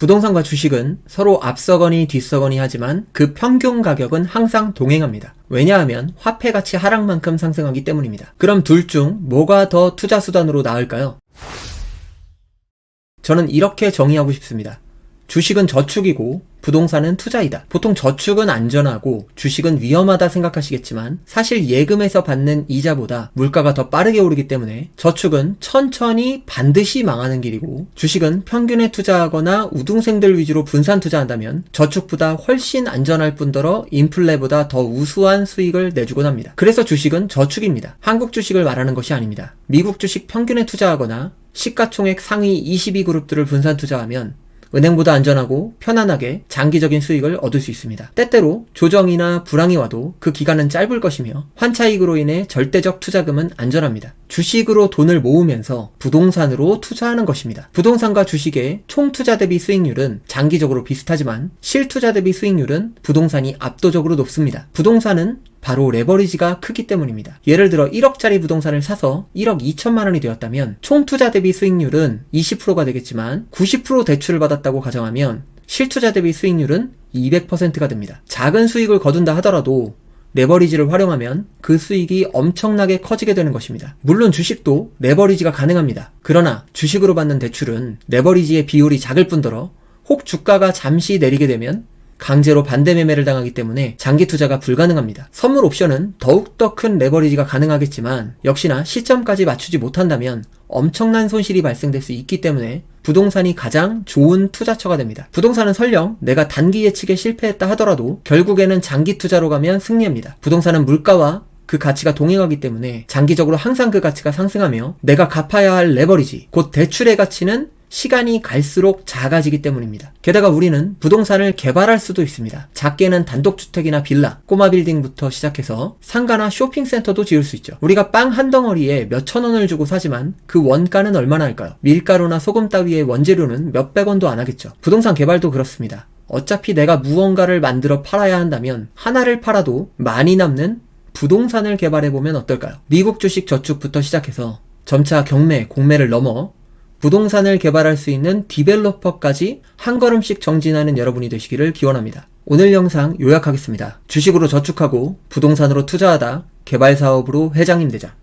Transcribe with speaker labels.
Speaker 1: 부동산과 주식은 서로 앞서거니 뒤서거니 하지만 그 평균 가격은 항상 동행합니다. 왜냐하면 화폐 가치 하락만큼 상승하기 때문입니다. 그럼 둘 중 뭐가 더 투자 수단으로 나을까요? 저는 이렇게 정의하고 싶습니다. 주식은 저축이고 부동산은 투자이다. 보통 저축은 안전하고 주식은 위험하다 생각하시겠지만 사실 예금에서 받는 이자보다 물가가 더 빠르게 오르기 때문에 저축은 천천히 반드시 망하는 길이고 주식은 평균에 투자하거나 우등생들 위주로 분산 투자한다면 저축보다 훨씬 안전할 뿐더러 인플레보다 더 우수한 수익을 내주곤 합니다. 그래서 주식은 저축입니다. 한국 주식을 말하는 것이 아닙니다. 미국 주식 평균에 투자하거나 시가총액 상위 22그룹들을 분산 투자하면 은행보다 안전하고 편안하게 장기적인 수익을 얻을 수 있습니다. 때때로 조정이나 불황이 와도 그 기간은 짧을 것이며 환차익으로 인해 절대적 투자금은 안전합니다. 주식으로 돈을 모으면서 부동산으로 투자하는 것입니다. 부동산과 주식의 총 투자 대비 수익률은 장기적으로 비슷하지만 실투자 대비 수익률은 부동산이 압도적으로 높습니다. 부동산은 바로 레버리지가 크기 때문입니다. 예를 들어 1억짜리 부동산을 사서 1억 2천만 원이 되었다면 총 투자 대비 수익률은 20%가 되겠지만 90% 대출을 받았다고 가정하면 실투자 대비 수익률은 200%가 됩니다. 작은 수익을 거둔다 하더라도 레버리지를 활용하면 그 수익이 엄청나게 커지게 되는 것입니다. 물론 주식도 레버리지가 가능합니다. 그러나 주식으로 받는 대출은 레버리지의 비율이 작을 뿐더러 혹 주가가 잠시 내리게 되면 강제로 반대 매매를 당하기 때문에 장기 투자가 불가능합니다. 선물 옵션은 더욱더 큰 레버리지가 가능하겠지만 역시나 시점까지 맞추지 못한다면 엄청난 손실이 발생될 수 있기 때문에 부동산이 가장 좋은 투자처가 됩니다. 부동산은 설령 내가 단기 예측에 실패했다 하더라도 결국에는 장기 투자로 가면 승리합니다. 부동산은 물가와 그 가치가 동행하기 때문에 장기적으로 항상 그 가치가 상승하며 내가 갚아야 할 레버리지, 곧 대출의 가치는 시간이 갈수록 작아지기 때문입니다. 게다가 우리는 부동산을 개발할 수도 있습니다. 작게는 단독주택이나 빌라, 꼬마 빌딩부터 시작해서 상가나 쇼핑센터도 지을 수 있죠. 우리가 빵 한 덩어리에 몇천 원을 주고 사지만 그 원가는 얼마나 할까요? 밀가루나 소금 따위의 원재료는 몇백 원도 안 하겠죠. 부동산 개발도 그렇습니다. 어차피 내가 무언가를 만들어 팔아야 한다면 하나를 팔아도 많이 남는 부동산을 개발해보면 어떨까요? 미국 주식 저축부터 시작해서 점차 경매, 공매를 넘어 부동산을 개발할 수 있는 디벨로퍼까지 한 걸음씩 정진하는 여러분이 되시기를 기원합니다. 오늘 영상 요약하겠습니다. 주식으로 저축하고 부동산으로 투자하다 개발 사업으로 회장님 되자.